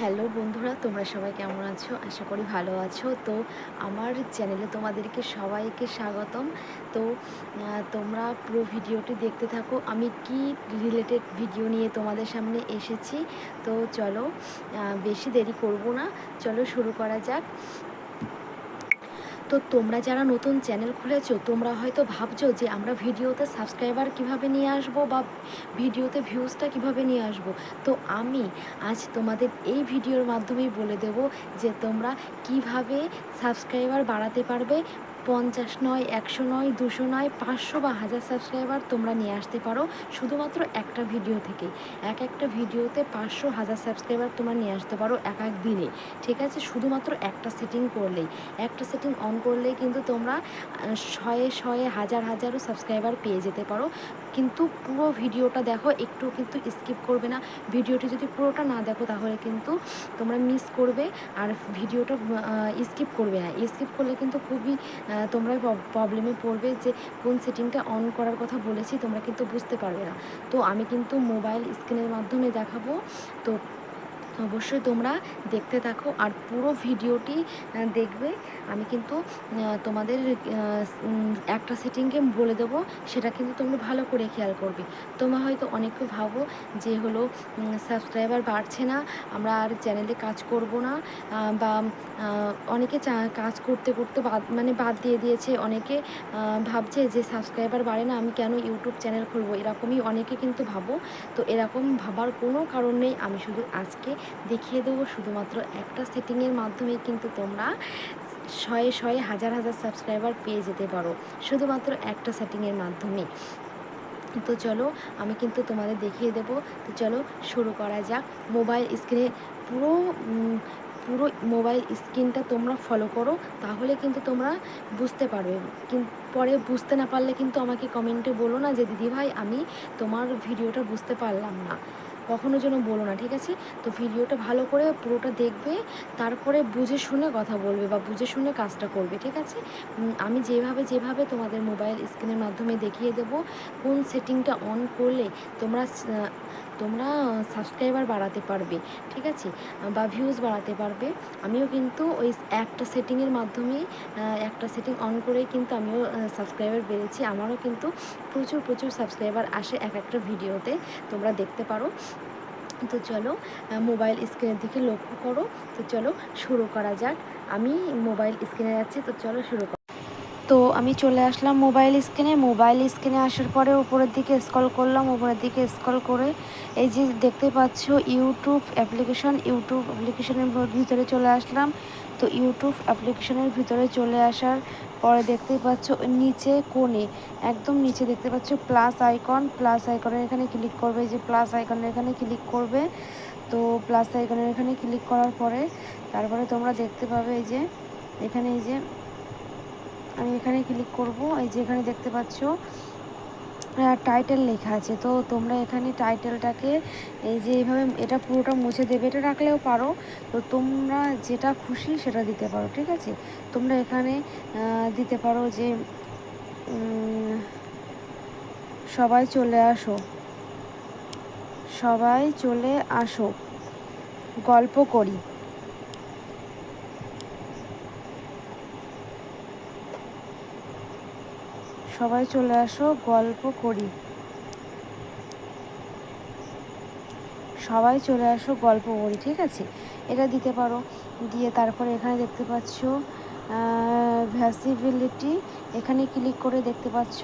Hello বন্ধুরা, তোমরা সবাই কেমন আছো? আশা করি ভালো আছো। তো আমার চ্যানেলে তোমাদেরকে সবাইকে স্বাগতম। তো তোমরা পুরো ভিডিওটি দেখতে থাকো। আমি কি রিলেটেড ভিডিও নিয়ে তোমাদের সামনে এসেছি? তো চলো বেশি দেরি করব না। চলো শুরু করা যাক। তো তোমরা যারা নতুন চ্যানেল খুলেছো, তোমরা হয়তো ভাবছ যে আমরা ভিডিওতে সাবস্ক্রাইবার কীভাবে নিয়ে আসব বা ভিডিওতে ভিউজটা কীভাবে নিয়ে আসব। তো আমি আজ তোমাদের এই ভিডিওর মাধ্যমেই বলে দেব যে তোমরা কীভাবে সাবস্ক্রাইবার বাড়াতে পারবে পঞ্চাশ নয়, একশো নয়, দুশো নয়, পাঁচশো বা হাজার সাবস্ক্রাইবার তোমরা নিয়ে আসতে পারো শুধুমাত্র একটা ভিডিও থেকে। এক একটা ভিডিওতে পাঁচশো, হাজার সাবস্ক্রাইবার তোমরা নিয়ে আসতে পারো এক এক দিনে। ঠিক আছে? শুধুমাত্র একটা সেটিং করলেই। একটা সেটিং অন করলেই কিন্তু তোমরা শয়ে শয়ে হাজার, হাজারও সাবস্ক্রাইবার পেয়ে যেতে পারো। কিন্তু পুরো ভিডিওটা দেখো, একটু কিন্তু স্কিপ করবে না। ভিডিওটি যদি পুরোটা না দেখো তাহলে কিন্তু তোমরা মিস করবে। আর ভিডিওটা স্কিপ করবে না। স্কিপ করলে কিন্তু খুবই তোমরা প্রবলেমে পড়বে যে কোন সেটিংটা অন করার কথা বলেছি, তোমরা কিন্তু বুঝতে পারবে না। তো আমি কিন্তু মোবাইল স্ক্রিনের মাধ্যমে দেখাবো। তো অবশ্যই তোমরা দেখতে থাকো আর পুরো ভিডিওটি দেখবে। আমি কিন্তু তোমাদের একটা সেটিংকে বলে দেবো, সেটা কিন্তু তোমরা ভালো করে খেয়াল করবে। তোমরা হয়তো অনেকে ভাবো যে হলো সাবস্ক্রাইবার বাড়ছে না, আমরা আর চ্যানেলে কাজ করব না বা অনেকে কাজ করতে করতে বাদ মানে বাদ দিয়ে দিয়েছে, অনেকে ভাবছে যে সাবস্ক্রাইবার বাড়ে না, আমি কেন ইউটিউব চ্যানেল খুলবো? এরকমই অনেকে কিন্তু ভাবো। তো এরকম ভাবার কোনো কারণ নেই, আমি শুধু আজকে দেখিয়ে দেবো শুধুমাত্র একটা সেটিংয়ের মাধ্যমে কিন্তু তোমরা শয়ে শয়ে হাজার হাজার সাবস্ক্রাইবার পেয়ে যেতে পারো, শুধুমাত্র একটা সেটিংয়ের মাধ্যমে তো চলো, আমি কিন্তু তোমাদের দেখিয়ে দেবো। তো চলো, শুরু করা যাক। মোবাইল স্ক্রিনে পুরো পুরো মোবাইল স্ক্রিনটা তোমরা ফলো করো, তাহলে কিন্তু তোমরা বুঝতে পারবে। পরে বুঝতে না পারলে কিন্তু আমাকে কমেন্টে বলো না যে দিদি ভাই আমি তোমার ভিডিওটা বুঝতে পারলাম না। কখনো যেন বলো না, ঠিক আছে? তো ভিডিওটা ভালো করে পুরোটা দেখবে, তারপরে বুঝে শুনে কথা বলবে বা বুঝে শুনে কাজটা করবে, ঠিক আছে? আমি যেভাবে যেভাবে তোমাদের মোবাইল স্ক্রিনের মাধ্যমে দেখিয়ে দেবো, কোন সেটিংটা অন করলে তোমরা তোমরা সাবস্ক্রাইবার বাড়াতে পারবে, ঠিক আছে? বা ভিউজ বাড়াতে পারবে। আমিও কিন্তু ওই একটা সেটিংয়ের মাধ্যমে একটা সেটিং অন করেই কিন্তু আমিও সাবস্ক্রাইবার বেড়েছি। আমারও কিন্তু প্রচুর প্রচুর সাবস্ক্রাইবার আসে এক একটা ভিডিওতে তোমরা দেখতে পারো। তো চলো মোবাইল স্ক্রিনের দিকে লক্ষ্য করো। তো চলো, শুরু করা যাক। আমি মোবাইল স্ক্রিনে যাচ্ছি, তো চলো শুরু তো আমি চলে আসলাম মোবাইল স্ক্রিনে মোবাইল স্ক্রিনে আসার পরে উপরের দিকে স্ক্রল করলাম, উপরের দিকে স্ক্রল করে এই যে দেখতে পাচ্ছ ইউটিউব অ্যাপ্লিকেশন ইউটিউব অ্যাপ্লিকেশনের ভিতরে চলে আসলাম। তো ইউটিউব অ্যাপ্লিকেশনের ভিতরে চলে আসার পরে দেখতেই পাচ্ছ নিচে কোণে, একদম নিচে দেখতে পাচ্ছ প্লাস আইকন প্লাস আইকনের এখানে ক্লিক করবে যে প্লাস আইকনের এখানে ক্লিক করবে। তো প্লাস আইকনের এখানে ক্লিক করার পরে তারপরে তোমরা দেখতে পাবে এই যে, এখানে এই যে আমি এখানে ক্লিক করব। এই যে এখানে দেখতে পাচ্ছ টাইটেল লেখা আছে। তো তোমরা এখানে টাইটেলটাকে এই যে এইভাবে এটা পুরোটা মুছে দেবে, এটা রাখলেও পারো। তো তোমরা যেটা খুশি সেটা দিতে পারো, ঠিক আছে? তোমরা এখানে দিতে পারো যে সবাই চলে আসো। সবাই চলে আসো। গল্প করি। সবাই চলে আসো, গল্প করি। সবাই চলে আসো, গল্প করি, ঠিক আছে? এটা দিতে পারো। দিয়ে তারপরে এখানে দেখতে পাচ্ছ ভ্যাসিবিলিটি এখানে ক্লিক করে দেখতে পাচ্ছ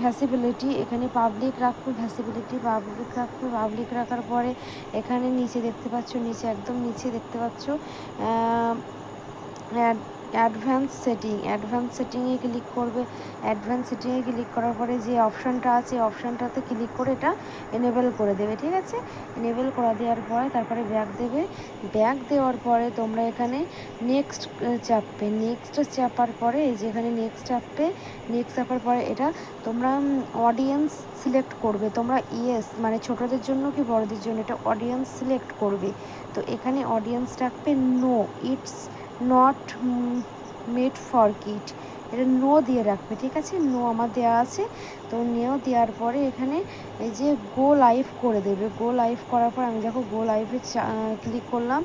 ভ্যাসিবিলিটি এখানে পাবলিক রাখবে ভ্যাসিবিলিটি পাবলিক রাখবে পাবলিক রাখার পরে এখানে নিচে দেখতে পাচ্ছ, নিচে একদম নিচে দেখতে পাচ্ছ অ্যাডভান্স সেটিং, অ্যাডভান্স সেটিংয়ে ক্লিক করবে। অ্যাডভান্স সেটিংয়ে ক্লিক করার পরে যে অপশানটা আছে অপশানটাতে ক্লিক করে এটা এনেবেল করে দেবে, ঠিক আছে? এনেবেল করা দেওয়ার পরে তারপরে ব্যাগ দেবে। ব্যাগ দেওয়ার পরে তোমরা এখানে নেক্সট চাপবে। নেক্সট চাপার পরে এই যে এখানে নেক্সট চাপবে। নেক্সট চাপার পরে এটা তোমরা অডিয়েন্স সিলেক্ট করবে। তোমরা ইয়েস মানে ছোটদের জন্য কি বড়দের জন্য? এটা অডিয়েন্স সিলেক্ট করবে। তো এখানে অডিয়েন্স রাখবে no it's not made for kid এটা নো দিয়ে রাখবে, ঠিক আছে? নো আমার দেওয়া আছে। তো নেও দেওয়ার পরে এখানে এই যে গো লাইভ করে দেবে। গো লাইভ করার পর আমি দেখো গো লাইভে ক্লিক করলাম।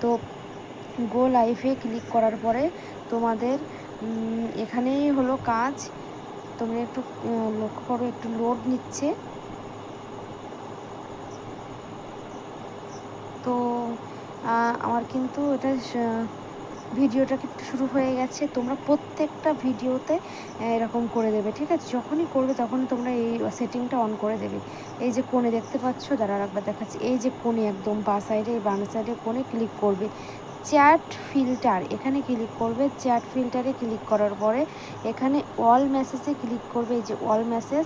তো গো লাইভে ক্লিক করার পরে তোমাদের এখানেই হলো কাজ। তোমরা একটু লক্ষ্য করো, একটু লোড নিচ্ছে। তো আমার কিন্তু এটা ভিডিওটা কিন্তু শুরু হয়ে গেছে। তোমরা প্রত্যেকটা ভিডিওতে এরকম করে দেবে, ঠিক আছে? যখনই করবে তখনই তোমরা এই সেটিংটা অন করে দেবে। এই যে কোণে দেখতে পাচ্ছ দাঁড়া একবার দেখাচ্ছি। এই যে কোণে একদম বা সাইডে বাম সাইডে কোণে ক্লিক করবে। চ্যাট ফিল্টার এখানে ক্লিক করবে। চ্যাট ফিল্টারে ক্লিক করার পরে এখানে অল মেসেজে ক্লিক করবে। এই যে অল মেসেজ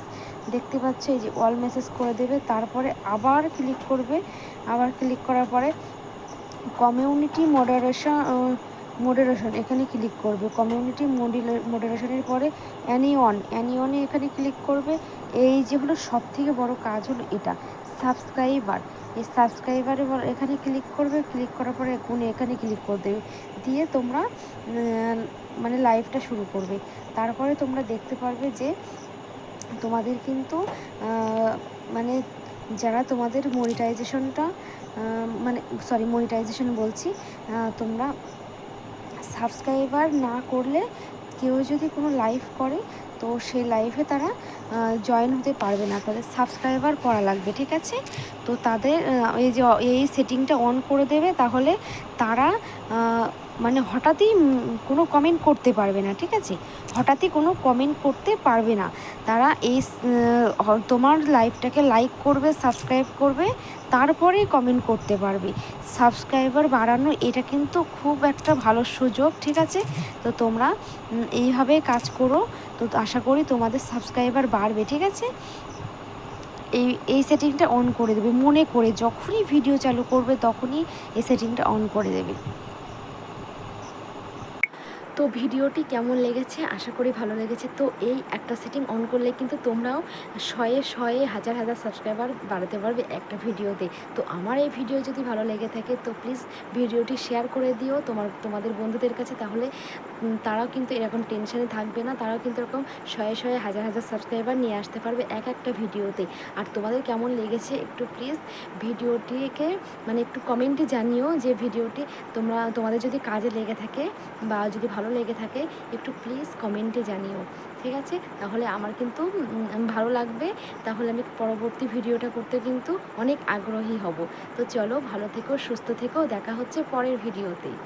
দেখতে পাচ্ছ? এই যে অল মেসেজ করে দেবে। তারপরে আবার ক্লিক করবে। আবার ক্লিক করার পরে কমিউনিটি মডারেশন মডারেশন এখানে ক্লিক করবে। কমিউনিটি মডারেশনের পরে অ্যানিওন অ্যানিওনে এখানে ক্লিক করবে। এই যে হলো সব থেকে বড় কাজ হলো এটা সাবস্ক্রাইবার এই সাবস্ক্রাইবারে এখানে ক্লিক করবে ক্লিক করার পরে গুণে এখানে ক্লিক করে দেবে। দিয়ে তোমরা মানে লাইভটা শুরু করবে। তারপরে তোমরা দেখতে পারবে যে তোমাদের কিন্তু মানে যারা তোমাদের মনিটাইজেশনটা মানে সরি মনিটাইজেশন বলছি তোমরা সাবস্ক্রাইবার না করলে কেউ যদি কোনো লাইভ করে, তো সেই লাইভে তারা জয়েন হতে পারবে না। তাদের সাবস্ক্রাইবার করা লাগবে, ঠিক আছে? তো তাদের এই যে, এই সেটিংটা অন করে দেবে, তাহলে তারা মানে হঠাৎই কোনো কমেন্ট করতে পারবে না, ঠিক আছে? হঠাৎই কোনো কমেন্ট করতে পারবে না। তারা এই তোমার লাইভটাকে লাইক করবে সাবস্ক্রাইব করবে, তারপরেই কমেন্ট করতে পারবে। সাবস্ক্রাইবার বাড়ানো, এটা কিন্তু খুব একটা ভালো সুযোগ, ঠিক আছে? তো তোমরা এইভাবে কাজ করো। তো আশা করি তোমাদের সাবস্ক্রাইবার বাড়বে, ঠিক আছে? এই এই সেটিংটা অন করে দেবে, মনে করে, যখনই ভিডিও চালু করবে, তখনই এই সেটিংটা অন করে দেবে। তো ভিডিওটি কেমন লেগেছে? আশা করি ভালো লেগেছে। তো এই একটা সেটিং অন করলে কিন্তু তোমরাও শয়ে শয়ে হাজার হাজার সাবস্ক্রাইবার বাড়াতে পারবে একটা ভিডিওতে। তো আমার এই ভিডিও যদি ভালো লেগে থাকে, তো প্লিজ ভিডিওটি শেয়ার করে দিও তোমার, তোমাদের বন্ধুদের কাছে। তাহলে তারাও কিন্তু এরকম টেনশনে থাকবে না। তারাও কিন্তু এরকম শয়ে শয়ে হাজার হাজার সাবস্ক্রাইবার নিয়ে আসতে পারবে এক একটা ভিডিওতে। আর তোমাদের কেমন লেগেছে একটু প্লিজ ভিডিওটিকে মানে একটু কমেন্টে জানিও যে ভিডিওটি তোমরা, তোমাদের যদি কাজে লেগে থাকে বা যদি ভালো লেগে থাকে, একটু প্লিজ কমেন্টে জানিও, ঠিক আছে? তাহলে আমার কিন্তু ভালো লাগবে, তাহলে আমি পরবর্তী ভিডিওটা করতে কিন্তু অনেক আগ্রহী হব। তো চলো ভালো থেকো, সুস্থ থেকো, দেখা হচ্ছে পরের ভিডিওতেই